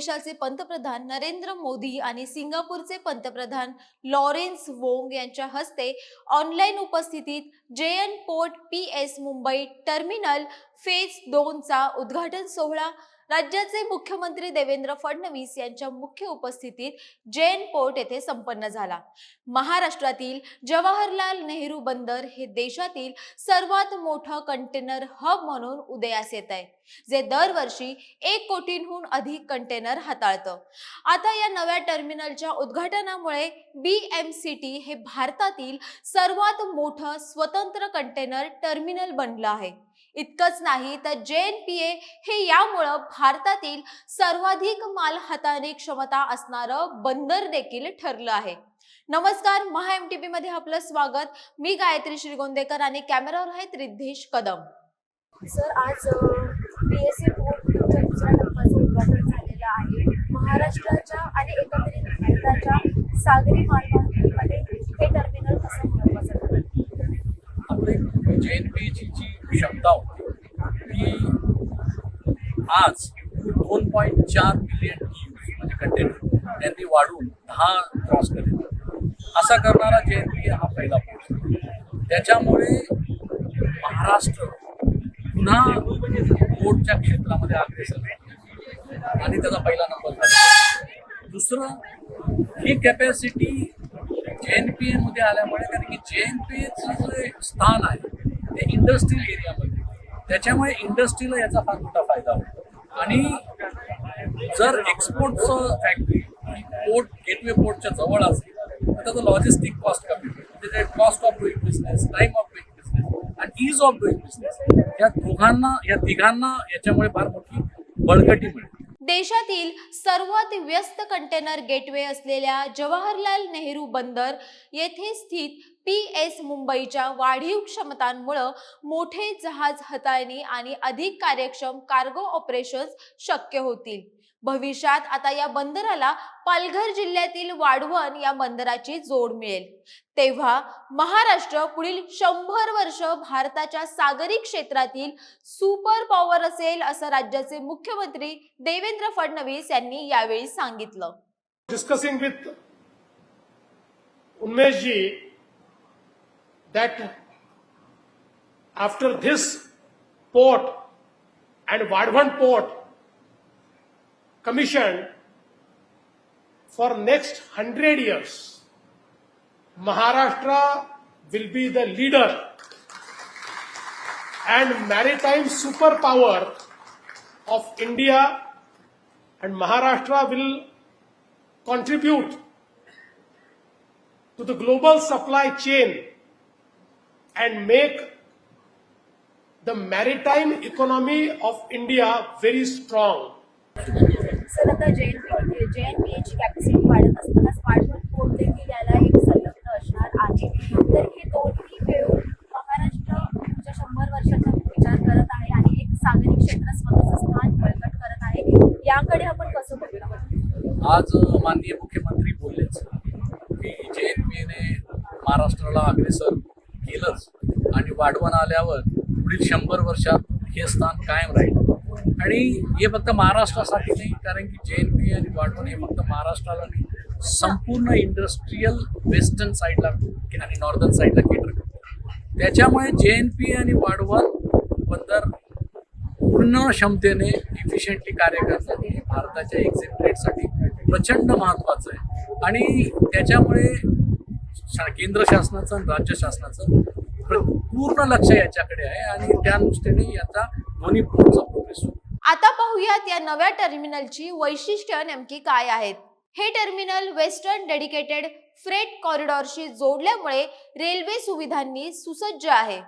देशाचे पंतप्रधान नरेंद्र मोदी आणि सिंगापूरचे पंतप्रधान लॉरेन्स वोंग यांच्या हस्ते ऑनलाईन उपस्थितीत JN port P S Mumbai terminal phase दोनचा उद्घाटन सोहळा राज्याचे मुख्यमंत्री देवेंद्र फडणवीस यांच्या मुख्य उपस्थितीत जैन पोर्ट येथे संपन्न झाला. महाराष्ट्रातील जवाहरलाल नेहरू बंदर हे देशातील सर्वात मोठं कंटेनर हब म्हणून उदयास येत आहे जे दरवर्षी एक कोटींहून अधिक कंटेनर हाताळतं. आता या नव्या टर्मिनलच्या उद्घाटनामुळे बी एम सी टी हे भारतातील सर्वात मोठं स्वतंत्र कंटेनर टर्मिनल बनलं आहे. इतकंच नाही तर जे एन पी ए हे यामुळं भारतातील सर्वाधिक माल हाताने क्षमता असणारं बंदर देखील ठरलं आहे. नमस्कार महा एम टी पी मध्ये आपलं स्वागत. मी गायत्री श्रीगोंदेकर आणि कॅमेरावर आहेत रिद्धेश कदम. सर आज पी एस सी दुसऱ्या टप्प्याचं उद्घाटन झालेलं आहे. महाराष्ट्राच्या आणि एकंदरीत भारताच्या सागरी मालवाहतुकीमध्ये हे टर्मिनल कसं महत्वाचं ठरेल आपले जे एन पी ची जी क्षमता होती ती आज दोन पॉईंट चार मिलियन टी म्हणजे कंटेनर त्यांनी वाढून दहा क्रॉस केले. असा करणारा जे एन पी हा पहिला पोर्ट त्याच्यामुळे महाराष्ट्र पुन्हा पोर्टच्या क्षेत्रामध्ये अग्रेसर आणि त्याचा पहिला नंबर झाला. दुसरं ही कॅपॅसिटी जे एन पी एमध्ये आल्यामुळे कारण की जे एन पी एचं जे स्थान आहे ते इंडस्ट्रियल एरियामध्ये त्याच्यामुळे इंडस्ट्रीला याचा फार मोठा फायदा होतो. आणि जर एक्सपोर्टचं फॅक्टरी पोर्ट गेटवे पोर्टच्या जवळ असेल तर त्याचं लॉजिस्टिक कॉस्ट कमी होईल. म्हणजे ते cost of doing business time of doing business आणि इज ऑफ डुईंग बिझनेस या दोघांना या तिघांना याच्यामुळे फार मोठी बळकटी मिळते देशातील सर्वात व्यस्त कंटेनर गेटवे असलेल्या जवाहरलाल नेहरू बंदर येथे स्थित पी एस मुंबईच्या वाढीव क्षमतांमुळं मोठे जहाज हाताळणी आणि अधिक कार्यक्षम कार्गो ऑपरेशन्स शक्य होतील. भविष्यात आता या बंदराला पालघर जिल्ह्यातील वाढवण या बंदराची जोड मिळेल. तेव्हा महाराष्ट्र पुढील शंभर वर्ष भारताच्या सागरी क्षेत्रातील सुपर पॉवर असेल असं राज्याचे मुख्यमंत्री देवेंद्र फडणवीस यांनी यावेळी सांगितलं. Discussing with Umesh ji that after this port and Vadhavan port commissioned for next hundred years, Maharashtra will be the leader and maritime superpower of India and Maharashtra will contribute to the global supply chain and make the maritime economy of India very strong. Sir आता J N P J N P एची capacity वाढत असताना smartphone phone देखील याला एक संलग्न असणार आहे. तर हे दोन्ही मिळून महाराष्ट्र शंभर वर्षाचा विचार करत आहे आणि एक सागरी क्षेत्र स्वतःचं स्थान बळकट करत आहे. याकडे आपण कसं बघूया? आज माननीय मुख्यमंत्री बोललेच की जे एन पी एने महाराष्ट्राला अग्रेसर केलंच आणि वाढवण आल्यावर पुढील शंभर वर्षात हे स्थान कायम राहील. आणि हे फक्त महाराष्ट्रासाठी नाही कारण की जे एन पी आणि वाढवण हे फक्त महाराष्ट्राला नाही संपूर्ण इंडस्ट्रीयल वेस्टर्न साईडला आणि नॉर्दर्न साईडला केटर करतो. त्याच्यामुळे जे एन पी आणि वाढवण बंदर पूर्ण क्षमतेने इफिशियंटली कार्य करतात. हे भारताच्या एक्झिट रेटसाठी प्रचंड महत्त्वाचं आहे. आणि त्याच्यामुळे शा- केंद्र शासनाचं आणि राज्य शासनाचं पूर्ण लक्ष याच्याकडे आहे आणि त्या दृष्टीने याचा दोन्ही पुढचा प्रोग्रेस आता पाहूयात या नव्या टर्मिनलची वैशिष्ट्य नेमकी काय आहेत. हे टर्मिनल वेस्टर्न डेडिकेटेड फ्रेट कॉरिडॉरशी जोडल्यामुळे रेल्वे सुविधांनी सुसज्ज आहे.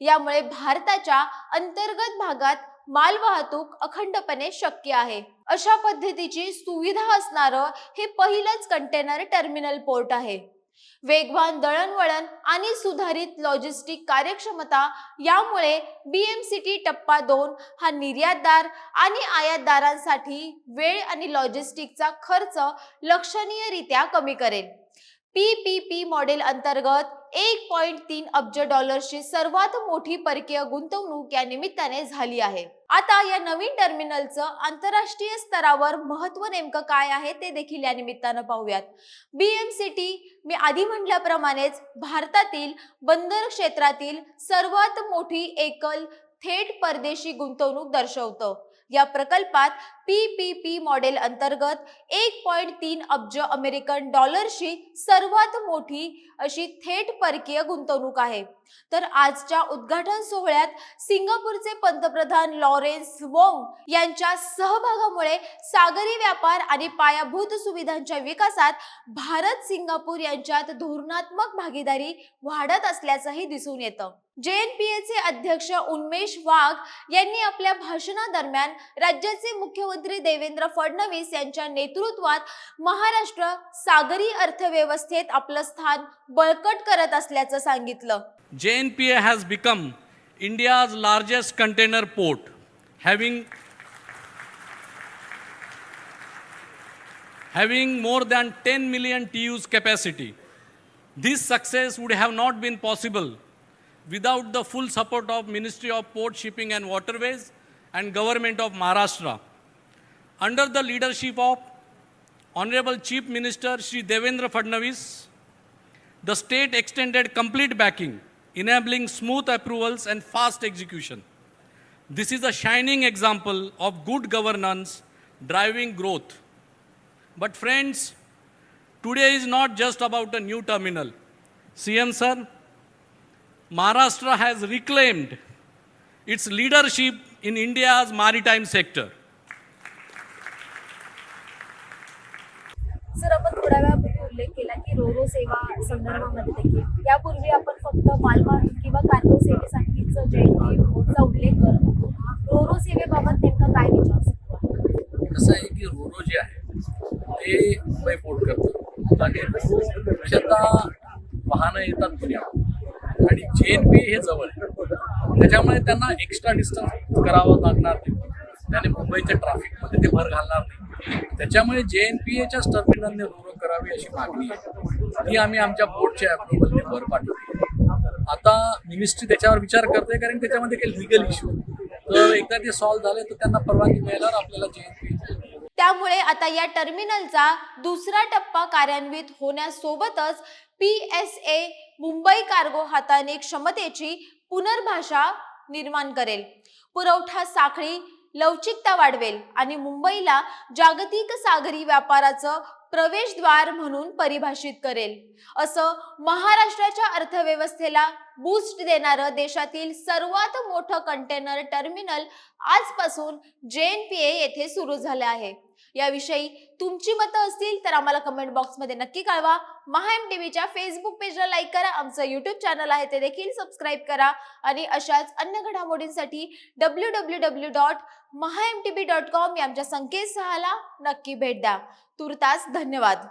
यामुळे भारताच्या अंतर्गत भागात मालवाहतूक अखंडपणे शक्य आहे. अशा पद्धतीची सुविधा असणारं हे पहिलंच कंटेनर टर्मिनल पोर्ट आहे. वेगवान दळणवळण आणि सुधारित लॉजिस्टिक कार्यक्षमता यामुळे बीएमसीटी टप्पा दोन हा निर्यातदार आणि आयातदारांसाठी वेळ आणि लॉजिस्टिकचा खर्च लक्षणीयरित्या कमी करेल. पीपीपी मॉडेल अंतर्गत एक पॉइंट तीन अब्ज डॉलर्सची सर्वात मोठी परकीय गुंतवणूक या निमित्ताने झाली आहे. आता या नवीन टर्मिनलचं आंतरराष्ट्रीय स्तरावर महत्त्व नेमकं काय आहे ते देखील या निमित्तानं पाहूयात. बीएमसीटी मी आधी म्हटल्याप्रमाणेच भारतातील बंदर क्षेत्रातील सर्वात मोठी एकल थेट परदेशी गुंतवणूक दर्शवतं. या प्रकल्पात पीपीपी मॉडेल अंतर्गत एक पॉईंट तीन अब्ज अमेरिकन डॉलरशी सर्वात मोठी अशी थेट परकीय गुंतवणूक आहे. तर आजच्या उद्घाटन सोहळ्यात सिंगापूरचे पंतप्रधान लॉरेन्स वोंग यांच्या सहभागामुळे सागरी व्यापार आणि पायाभूत सुविधांच्या विकासात भारत सिंगापूर यांच्यात धोरणात्मक भागीदारी वाढत असल्याचंही दिसून येतं. चे अध्यक्ष उन्मेश वाघ यांनी आपल्या भाषणादरम्यान राज्याचे मुख्यमंत्री मुख्यमंत्री देवेंद्र फडणवीस यांच्या नेतृत्वात महाराष्ट्र सागरी अर्थव्यवस्थेत आपलं स्थान बळकट करत असल्याचं सांगितलं. J N P A has become India's largest container port having having more than ten million TEUs capacity this success would have not been possible without the full support of ministry of port shipping and waterways and government of Maharashtra Under the leadership of Honorable Chief Minister Shri Devendra Fadnavis, the state extended complete backing, enabling smooth approvals and fast execution. This is a shining example of good governance driving growth. But, friends, today is not just about a new terminal. CM sir, Maharashtra has reclaimed its leadership in India's maritime sector. Sir आपण थोड्या वेळापूर्वी उल्लेख केला की Ro-Ro सेवा संदर्भामध्ये देखील यापूर्वी आपण फक्त मालवाहतूक किंवा कार्गो सेवेसाठीच जयंती बोर्डचा उल्लेख करत होतो. रोरो सेवेबाबत नेमका काय विचार सुरू आहे? कसं आहे की रोरो जे आहे ते मुंबई पोर्ट करतो. आणि मुख्यतः वाहनं येतात पुण्यात. आणि जे एन पी हे जवळ आहे. त्याच्यामुळे त्यांना एक्स्ट्रा डिस्टन्स करावं लागणार नाही. त्याने मुंबईच्या ट्रॅफिकमध्ये ते भर घालणार नाही. त्याच्यामुळे जे एन पी एच्याच टर्मिनलने रोरो करावी अशी मागणी आहे. ती आम्ही आमच्या बोर्डच्या अप्रुव्हलने वर पाठवली. आता मिनिस्ट्री त्याच्यावर विचार करते कारण त्याच्यामध्ये काही लिगल इश्यू तर एकदा ते सॉल्व्ह झाले तर त्यांना परवानगी मिळणार आपल्याला जे एन पी त्यामुळे आता या टर्मिनलचा दुसरा टप्पा कार्यान्वित होण्यासोबतच P S A Mumbai cargo हाताने क्षमतेची पुनर्भाषा निर्माण करेल. पुरवठा साखळी लवचिकता वाढवेल आणि मुंबईला जागतिक सागरी व्यापाराचं प्रवेशद्वार म्हणून परिभाषित करेल. असं महाराष्ट्राच्या अर्थव्यवस्थेला बूस्ट देणारं देशातील सर्वात मोठं कंटेनर टर्मिनल आजपासून जे येथे सुरू झालं आहे. याविषयी तुमची मतं असतील तर आम्हाला कमेंट बॉक्समध्ये नक्की कळवा. महा एम टीव्हीच्या फेसबुक पेजला लाईक करा. आमचं युट्यूब चॅनल आहे ते देखील सबस्क्राईब करा. आणि अशाच अन्य घडामोडींसाठी W W W dot Maha M T V dot com या आमच्या संकेतस्थळाला नक्की भेट द्या. तुर्तास धन्यवाद.